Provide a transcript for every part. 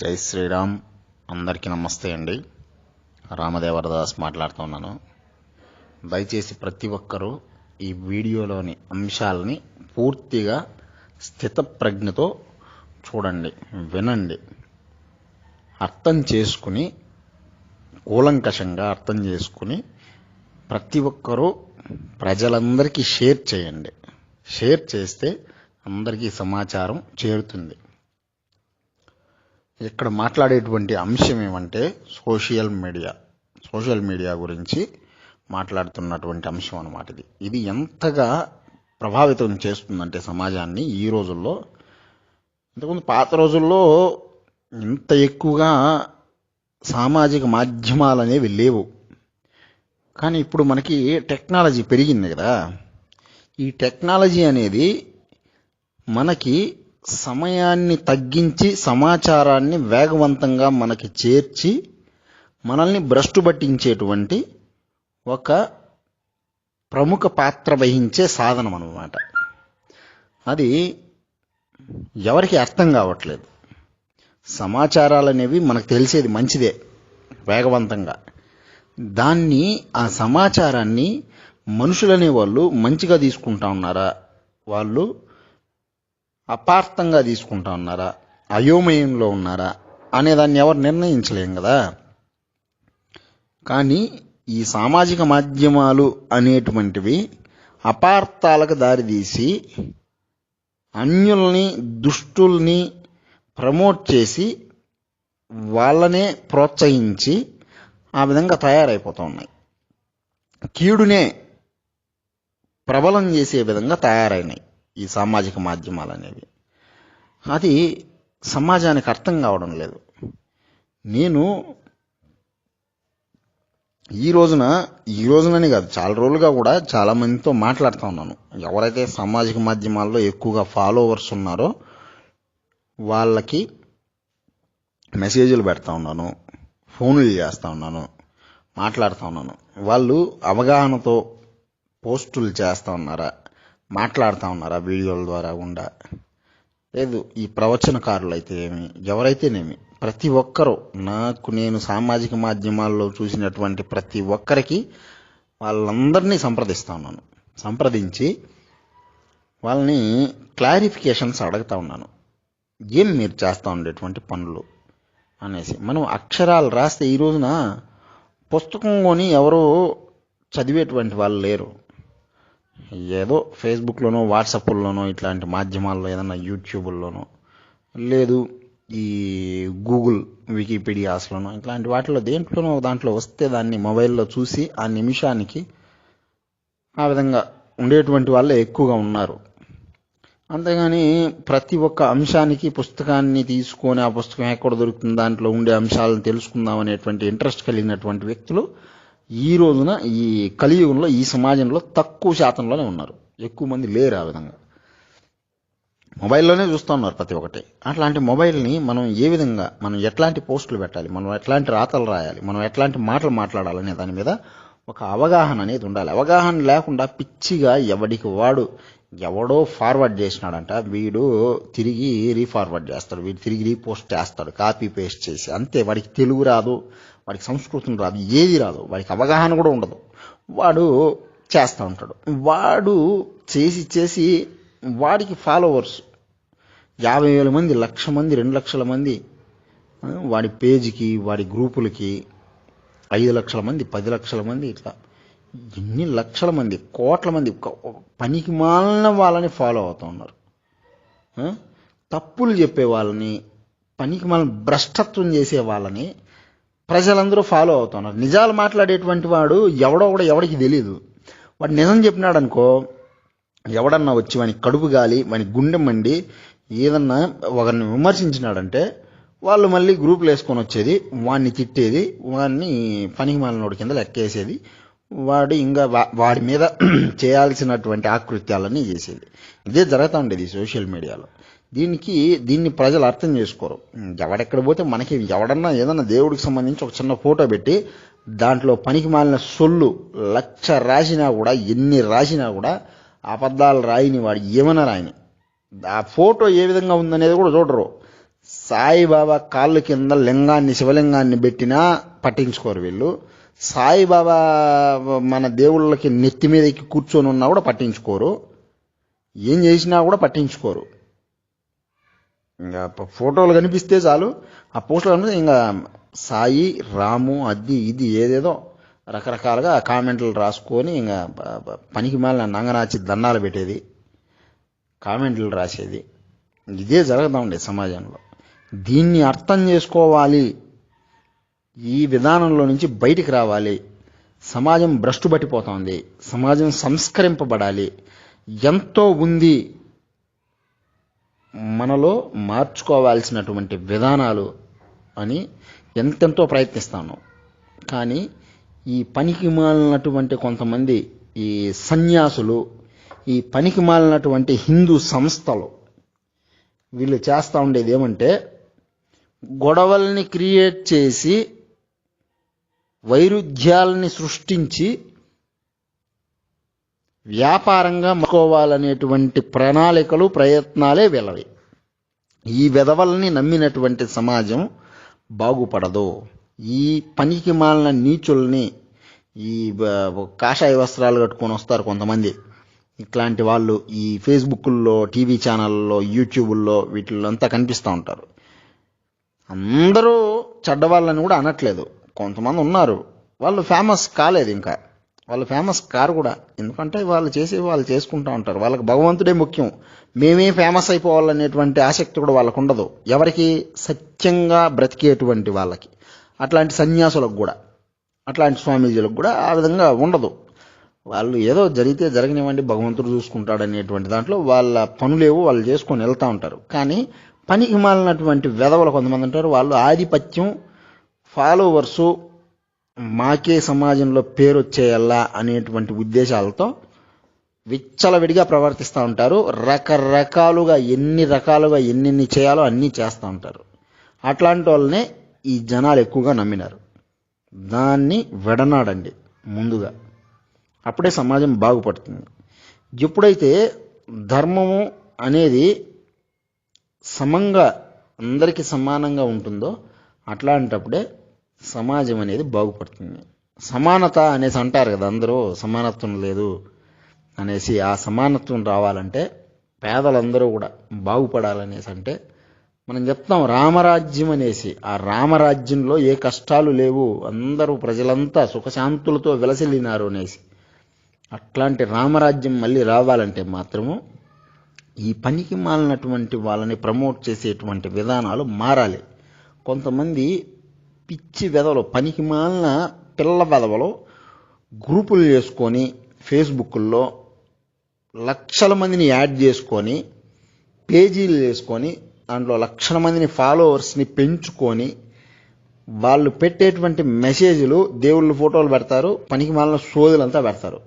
జై శ్రీరామ్. అందరికీ నమస్తే అండి. రామదేవరదాస్ మాట్లాడుతున్నాను దయచేసి ప్రతి ఒక్కరూ ఈ వీడియోలోని అంశాలని పూర్తిగా స్థితప్రజ్ఞతో చూడండి వినండి. అర్థం చేసుకుని కూలంకషంగా అర్థం చేసుకుని ప్రతి ఒక్కరూ ప్రజలందరికీ షేర్ చేయండి. షేర్ చేస్తే అందరికీ సమాచారం చేరుతుంది. ఇక్కడ మాట్లాడేటువంటి అంశం ఏమంటే సోషల్ మీడియా సోషల్ మీడియా గురించి మాట్లాడుతున్నటువంటి అంశం అన్నమాట ఇది. ఇది ఎంతగా ప్రభావితం చేస్తుందంటే సమాజాన్ని ఈ రోజుల్లో. ఇంతకుముందు పాత రోజుల్లో ఇంత ఎక్కువగా సామాజిక మాధ్యమాలు అనేవి లేవు. కానీ ఇప్పుడు మనకి టెక్నాలజీ పెరిగింది కదా. ఈ టెక్నాలజీ అనేది మనకి సమయాన్ని తగ్గించి సమాచారాన్ని వేగవంతంగా మనకి చేర్చి మనల్ని భ్రష్టు పట్టించేటువంటి ఒక ప్రముఖ పాత్ర వహించే సాధనం అన్నమాట. అది ఎవరికి అర్థం కావట్లేదు. సమాచారాలు అనేవి మనకు తెలిసేది మంచిదే వేగవంతంగా. దాన్ని ఆ సమాచారాన్ని మనుషులనే వాళ్ళు మంచిగా తీసుకుంటా ఉన్నారా? వాళ్ళు అపార్థంగా తీసుకుంటా ఉన్నారా? అయోమయంలో ఉన్నారా? అనే దాన్ని ఎవరు నిర్ణయించలేం కదా? కానీ ఈ సామాజిక మాధ్యమాలు అనేటువంటివి అపార్థాలకు దారితీసి అన్యుల్ని దుష్టుల్ని ప్రమోట్ చేసి వాళ్ళనే ప్రోత్సహించి ఆ విధంగా తయారైపోతూ ఉన్నాయి. కీడునే ప్రబలం చేసే విధంగా తయారైనాయి. ఈ సామాజిక మాధ్యమాలు అనేవి అది సమాజానికి అర్థం కావడం లేదు. నేను ఈ రోజున ఈ రోజునని కాదు చాలా రోజులుగా కూడా చాలా మందితో మాట్లాడుతూ ఉన్నాను. ఎవరైతే సామాజిక మాధ్యమాల్లో ఎక్కువగా ఫాలోవర్స్ ఉన్నారో వాళ్ళకి మెసేజ్లు పెడతా ఉన్నాను ఫోన్లు చేస్తూ ఉన్నాను మాట్లాడుతూ ఉన్నాను. వాళ్ళు అవగాహనతో పోస్టులు చేస్తూ ఉన్నారా? మాట్లాడుతూ ఉన్నారా వీడియోల ద్వారా గుండా. లేదు ఈ ప్రవచనకారులు అయితే ఏమి? ఎవరైతేనేమి? ప్రతి ఒక్కరూ నాకు నేను సామాజిక మాధ్యమాల్లో చూసినటువంటి ప్రతి ఒక్కరికి వాళ్ళందరినీ సంప్రదిస్తూ ఉన్నాను. సంప్రదించి వాళ్ళని క్లారిఫికేషన్స్ అడుగుతా ఉన్నాను. ఏం మీరు చేస్తూ ఉండేటువంటి పనులు అనేసి. మనం అక్షరాలు రాస్తే ఈ రోజున పుస్తకం కొని ఎవరో చదివేటువంటి వాళ్ళు లేరు. ఏదో ఫేస్బుక్లోనో వాట్సాప్లోనో ఇట్లాంటి మాధ్యమాల్లో ఏదైనా యూట్యూబ్లోనో లేదు ఈ గూగుల్ వికీపీడియాస్లోనో ఇట్లాంటి వాటిలో దేంట్లోనో దాంట్లో వస్తే దాన్ని మొబైల్లో చూసి ఆ నిమిషానికి ఆ విధంగా ఉండేటువంటి వాళ్ళే ఎక్కువగా ఉన్నారు. అంతేగాని ప్రతి ఒక్క అంశానికి పుస్తకాన్ని తీసుకొని ఆ పుస్తకం ఎక్కడ దొరుకుతుంది దాంట్లో ఉండే అంశాలను తెలుసుకుందాం అనేటువంటి ఇంట్రెస్ట్ కలిగినటువంటి వ్యక్తులు ఈ రోజున ఈ కలియుగంలో ఈ సమాజంలో తక్కువ శాతంలోనే ఉన్నారు. ఎక్కువ మంది లేరు ఆ విధంగా. మొబైల్లోనే చూస్తూ ఉన్నారు ప్రతి ఒక్కటి. అట్లాంటి మొబైల్ని మనం ఏ విధంగా మనం ఎట్లాంటి పోస్టులు పెట్టాలి మనం ఎట్లాంటి రాతలు రాయాలి మనం ఎట్లాంటి మాటలు మాట్లాడాలనే దాని మీద ఒక అవగాహన అనేది ఉండాలి. అవగాహన లేకుండా పిచ్చిగా ఎవడికి వాడు ఎవడో ఫార్వర్డ్ చేసినాడంట వీడు తిరిగి రీఫార్వర్డ్ చేస్తాడు వీడు తిరిగి రీపోస్ట్ చేస్తాడు కాపీ పేస్ట్ చేసి అంతే వాడికి తెలుగు రాదు వాడికి సంస్కృతం రాదు ఏది రాదు వాడికి అవగాహన కూడా ఉండదు. వాడు చేస్తూ ఉంటాడు. వాడు చేసి చేసి వాడికి ఫాలోవర్స్ యాభై వేల మంది లక్ష మంది రెండు లక్షల మంది వాడి పేజీకి వాడి గ్రూపులకి ఐదు లక్షల మంది పది లక్షల మంది ఇట్లా ఎన్ని లక్షల మంది కోట్ల మంది పనికి మాలిన వాళ్ళని ఫాలో అవుతూ ఉన్నారు. తప్పులు చెప్పే వాళ్ళని పనికి మాలిన భ్రష్టత్వం చేసే వాళ్ళని ప్రజలందరూ ఫాలో అవుతున్నారు. నిజాలు మాట్లాడేటువంటి వాడు ఎవడో కూడా ఎవడికి తెలియదు వాడు నిజం చెప్పినాడు అనుకో ఎవడన్నా వచ్చి వాని కడుపు గాలి వాని గుండె మండి ఏదన్నా ఒకరిని విమర్శించినాడంటే వాళ్ళు మళ్ళీ గ్రూపులు వేసుకొని వచ్చేది వాడిని తిట్టేది వాడిని పనికి మాలినోడి కింద లెక్కేసేది వాడు ఇంకా వా- వాడి మీద చేయాల్సినటువంటి ఆకృత్యాలన్నీ చేసేది. ఇదే జరుగుతూ ఉండేది సోషల్ మీడియాలో. దీనికి దీన్ని ప్రజలు అర్థం చేసుకోరు. ఎవడెక్కడ పోతే మనకి ఎవడన్నా ఏదన్నా దేవుడికి సంబంధించి ఒక చిన్న ఫోటో పెట్టి దాంట్లో పనికి మాలిన సొల్లు లక్ష రాసినా కూడా ఎన్ని రాసినా కూడా అబద్ధాలు రాయని వాడు ఏమైనా రాయని. ఆ ఫోటో ఏ విధంగా ఉందనేది కూడా చూడరు. సాయిబాబా కాళ్ళు కింద లింగాన్ని శివలింగాన్ని పెట్టినా పట్టించుకోరు వీళ్ళు. సాయిబాబా మన దేవుళ్ళకి నెత్తి మీద ఎక్కి కూర్చొని ఉన్నా కూడా పట్టించుకోరు. ఏం చేసినా కూడా పట్టించుకోరు. ఇంకా ఫోటోలు కనిపిస్తే చాలు. ఆ పోస్టులు కనిపిస్తే ఇంకా సాయి రాము అది ఇది ఏదేదో రకరకాలుగా కామెంట్లు రాసుకొని ఇంకా పనికి మాలిన నంగనాచి దండాలు పెట్టేది. కామెంట్లు రాసేది. ఇదే జరుగుతూ ఉండే సమాజంలో. దీన్ని అర్థం చేసుకోవాలి. ఈ విధానంలో నుంచి బయటికి రావాలి. సమాజం భ్రష్టు పట్టిపోతుంది సమాజం సంస్కరింపబడాలి. ఎంతో ఉంది. మనలో మార్చుకోవాల్సినటువంటి విధానాలు అని ఎంతెంతో ప్రయత్నిస్తాను. కానీ ఈ పనికి మాలినటువంటి కొంతమంది ఈ సన్యాసులు ఈ పనికి మాలినటువంటి హిందూ సంస్థలు వీళ్ళు చేస్తూ ఉండేది ఏమంటే గొడవల్ని క్రియేట్ చేసి వైరుధ్యాలని సృష్టించి వ్యాపారంగా మనుకోవాలనేటువంటి ప్రణాళికలు ప్రయత్నాలే వెళ్ళవి. ఈ విధవల్ని నమ్మినటువంటి సమాజం బాగుపడదు. ఈ పనికి మాలిన నీచుల్ని ఈ కాషాయ వస్త్రాలు కట్టుకొని వస్తారు కొంతమంది. ఇట్లాంటి వాళ్ళు ఈ ఫేస్బుక్ల్లో టీవీ ఛానల్లో యూట్యూబుల్లో వీటిల్లో అంతా కనిపిస్తూ ఉంటారు. అందరూ చెడ్డవాళ్ళని కూడా అనట్లేదు. కొంతమంది ఉన్నారు. వాళ్ళు ఫేమస్ కాలేదు ఇంకా. వాళ్ళు ఫేమస్ కారు కూడా. ఎందుకంటే వాళ్ళు చేసి వాళ్ళు చేసుకుంటూ ఉంటారు. వాళ్ళకి భగవంతుడే ముఖ్యం. మేమే ఫేమస్ అయిపోవాలనేటువంటి ఆసక్తి కూడా వాళ్ళకు ఉండదు. ఎవరికి? సత్యంగా బ్రతికేటువంటి వాళ్ళకి. అట్లాంటి సన్యాసులకు కూడా. అట్లాంటి స్వామీజీలకు కూడా ఆ విధంగా ఉండదు. వాళ్ళు ఏదో జరిగితే జరగనివ్వండి భగవంతుడు చూసుకుంటాడు అనేటువంటి దాంట్లో వాళ్ళ పనులేవో వాళ్ళు చేసుకొని వెళ్తూ ఉంటారు. కానీ పనికి మాలినటువంటి వెధవలు కొంతమంది ఉంటారు. వాళ్ళు ఆధిపత్యం ఫాలోవర్సు మాకే సమాజంలో పేరు వచ్చేయల్లా అనేటువంటి ఉద్దేశాలతో విచ్చలవిడిగా ప్రవర్తిస్తూ ఉంటారు. రకరకాలుగా ఎన్ని రకాలుగా ఎన్నెన్ని చేయాలో అన్నీ చేస్తూ ఉంటారు. అట్లాంటి వాళ్ళనే ఈ జనాలు ఎక్కువగా నమ్మినారు. దాన్ని విడనాడండి ముందుగా. అప్పుడే సమాజం బాగుపడుతుంది. ఎప్పుడైతే ధర్మము అనేది సమంగా అందరికీ సమానంగా ఉంటుందో అట్లాంటప్పుడే సమాజం అనేది బాగుపడుతుంది. సమానత అనేసి అంటారు కదా అందరూ సమానత్వం లేదు అనేసి ఆ సమానత్వం రావాలంటే పేదలందరూ కూడా బాగుపడాలనేసి అంటే మనం చెప్తాం రామరాజ్యం అనేసి ఆ రామరాజ్యంలో ఏ కష్టాలు లేవు అందరూ ప్రజలంతా సుఖశాంతులతో విలసిల్లినారు అనేసి. అట్లాంటి రామరాజ్యం మళ్ళీ రావాలంటే మాత్రము ఈ పనికి మాలినటువంటి వాళ్ళని ప్రమోట్ చేసేటువంటి విధానాలు మారాలి. కొంతమంది పిచ్చి వెధవలు పనికి మాలిన పిల్ల వెధవలు గ్రూపులు చేసుకొని ఫేస్బుక్లో లక్షల మందిని యాడ్ చేసుకొని పేజీలు చేసుకొని దాంట్లో లక్షల మందిని ఫాలోవర్స్ని పెంచుకొని వాళ్ళు పెట్టేటువంటి మెసేజ్లు దేవుళ్ళ ఫోటోలు పెడతారు పనికి మాలిన సోదులంతా పెడతారు.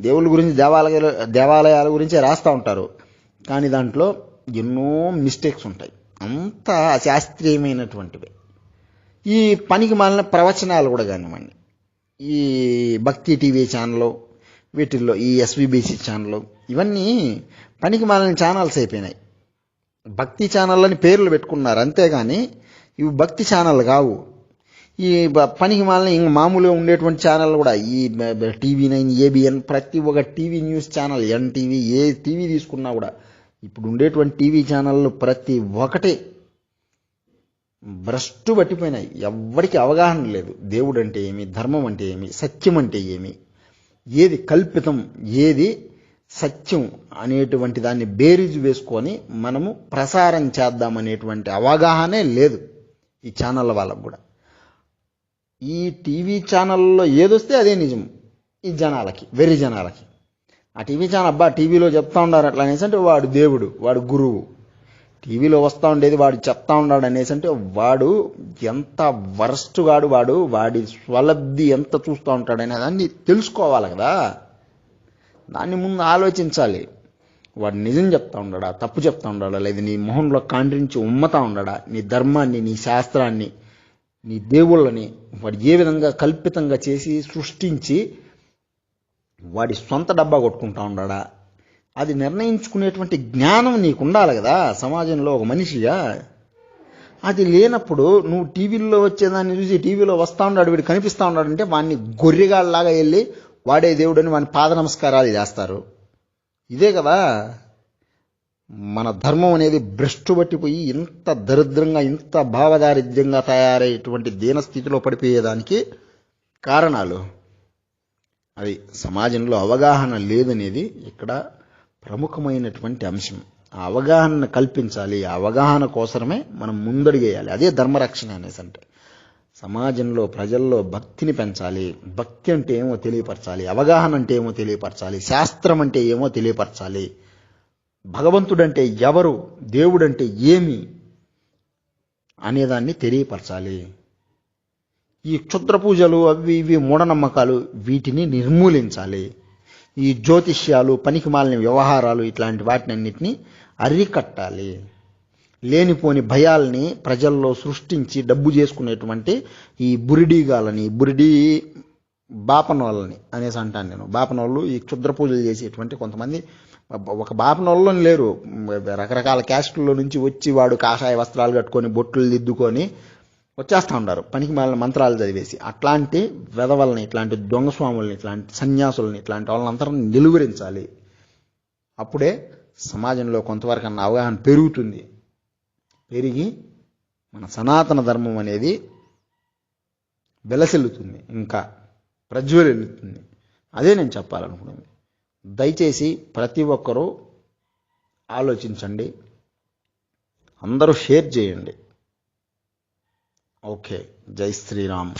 దేవుళ్ళ గురించి దేవాలయాలు దేవాలయాల గురించే రాస్తూ ఉంటారు. కానీ దాంట్లో ఎన్నో మిస్టేక్స్ ఉంటాయి. అంతా శాస్త్రీయమైనటువంటివి. ఈ పనికి మాలిన ప్రవచనాలు కూడా కానివ్వండి. ఈ భక్తి టీవీ ఛానల్ వీటిల్లో ఈ ఎస్విబిసి ఛానల్ ఇవన్నీ పనికి మాలిన ఛానల్స్ అయిపోయినాయి. భక్తి ఛానల్ అని పేర్లు పెట్టుకున్నారు. అంతేగాని ఇవి భక్తి ఛానల్ కావు. ఈ పనికి మాలిన ఇంక మామూలుగా ఉండేటువంటి ఛానల్ కూడా ఈ టీవీ నైన్ ఏబిఎన్ ప్రతి ఒక్క టీవీ న్యూస్ ఛానల్ ఎన్టీవీ ఏ టీవీ తీసుకున్నా కూడా ఇప్పుడు ఉండేటువంటి టీవీ ఛానళ్ళు ప్రతి ఒక్కటి భ్రష్టు పట్టిపోయినాయి. ఎవ్వరికి అవగాహన లేదు. దేవుడు అంటే ఏమి? ధర్మం అంటే ఏమి? సత్యం అంటే ఏమి? ఏది కల్పితం? ఏది సత్యం? అనేటువంటి దాన్ని బేరీజు వేసుకొని మనము ప్రసారం చేద్దామనేటువంటి అవగాహనే లేదు ఈ ఛానళ్ళ వాళ్ళకు కూడా. ఈ టీవీ ఛానల్లో ఏదొస్తే అదే నిజం. ఈ జనాలకి వెరి జనాలకి. ఆ టీవీ ఛానల్ అబ్బా టీవీలో చెప్తా ఉన్నారు అట్లా అనేసి అంటే వాడు దేవుడు వాడు గురువు. టీవీలో వస్తూ ఉండేది వాడు చెప్తా ఉన్నాడు అనేసి అంటే వాడు ఎంత వరస్ట్ గాడు వాడు వాడి స్వలబ్ధి ఎంత చూస్తూ ఉంటాడు అనే దాన్ని తెలుసుకోవాలి కదా. దాన్ని ముందు ఆలోచించాలి. వాడు నిజం చెప్తా ఉన్నాడా తప్పు చెప్తా ఉన్నాడా లేదా నీ మొహంలో కాండ్రించి ఉమ్మతా ఉన్నాడా నీ ధర్మాన్ని నీ శాస్త్రాన్ని నీ దేవుళ్ళని వాడు ఏ విధంగా కల్పితంగా చేసి సృష్టించి వాడి సొంత డబ్బా కొట్టుకుంటా ఉన్నాడా అది నిర్ణయించుకునేటువంటి జ్ఞానం నీకు ఉండాలి కదా. సమాజంలో ఒక మనిషిగా అది లేనప్పుడు నువ్వు టీవీల్లో వచ్చేదాన్ని చూసి టీవీలో వస్తూ ఉన్నాడు వీడు కనిపిస్తా ఉన్నాడు అంటే వాడిని గొర్రెగాళ్ళలాగా వెళ్ళి వాడే దేవుడని వాని పాద నమస్కారాలు చేస్తారు. ఇదే కదా. మన ధర్మం అనేది భ్రష్టు పట్టిపోయి ఇంత దరిద్రంగా ఇంత భావదారిద్ర్యంగా తయారయ్యేటువంటి దీనస్థితిలో పడిపోయేదానికి కారణాలు. అది సమాజంలో అవగాహన లేదనేది ఇక్కడ ప్రముఖమైనటువంటి అంశం. ఆ అవగాహన కల్పించాలి. ఆ అవగాహన కోసమే మనం ముందడిగేయాలి. అదే ధర్మరక్షణ అనేసి అంటే సమాజంలో ప్రజల్లో భక్తిని పెంచాలి. భక్తి అంటే ఏమో తెలియపరచాలి. అవగాహన అంటే ఏమో తెలియపరచాలి. శాస్త్రం అంటే ఏమో తెలియపరచాలి. భగవంతుడంటే ఎవరు? దేవుడంటే ఏమి? అనేదాన్ని తెలియపరచాలి. ఈ క్షుద్ర పూజలు అవి ఇవి మూఢనమ్మకాలు వీటిని నిర్మూలించాలి. ఈ జ్యోతిష్యాలు పనికిమాలిన వ్యవహారాలు ఇట్లాంటి వాటిని అన్నిటినీ అరికట్టాలి. లేనిపోని భయాల్ని ప్రజల్లో సృష్టించి డబ్బు చేసుకునేటువంటి ఈ బురిడీగాలని బురిడీ బాపనోళ్ళని అనేసి అంటాను నేను. బాపనోళ్ళు ఈ క్షుద్ర పూజలు చేసేటువంటి కొంతమంది ఒక బాపనోళ్ళని లేరు. రకరకాల క్యాస్టుల్లో నుంచి వచ్చి వాడు కాషాయ వస్త్రాలు కట్టుకొని బొట్లు దిద్దుకొని వచ్చేస్తూ ఉంటారు పనికి మాలిన మంత్రాలు చదివేసి. అట్లాంటి వెధవల్ని ఇట్లాంటి దొంగస్వాముల్ని ఇట్లాంటి సన్యాసుల్ని ఇట్లాంటి వాళ్ళందరిని నిలువరించాలి. అప్పుడే సమాజంలో కొంతవరకు అన్న అవగాహన పెరుగుతుంది. పెరిగి మన సనాతన ధర్మం అనేది వెలసిల్లుతుంది. ఇంకా ప్రజ్వలిల్లుతుంది. అదే నేను చెప్పాలనుకున్నది దయచేసి ప్రతి ఒక్కరూ ఆలోచించండి. అందరూ షేర్ చేయండి. ఓకే జై శ్రీరామ్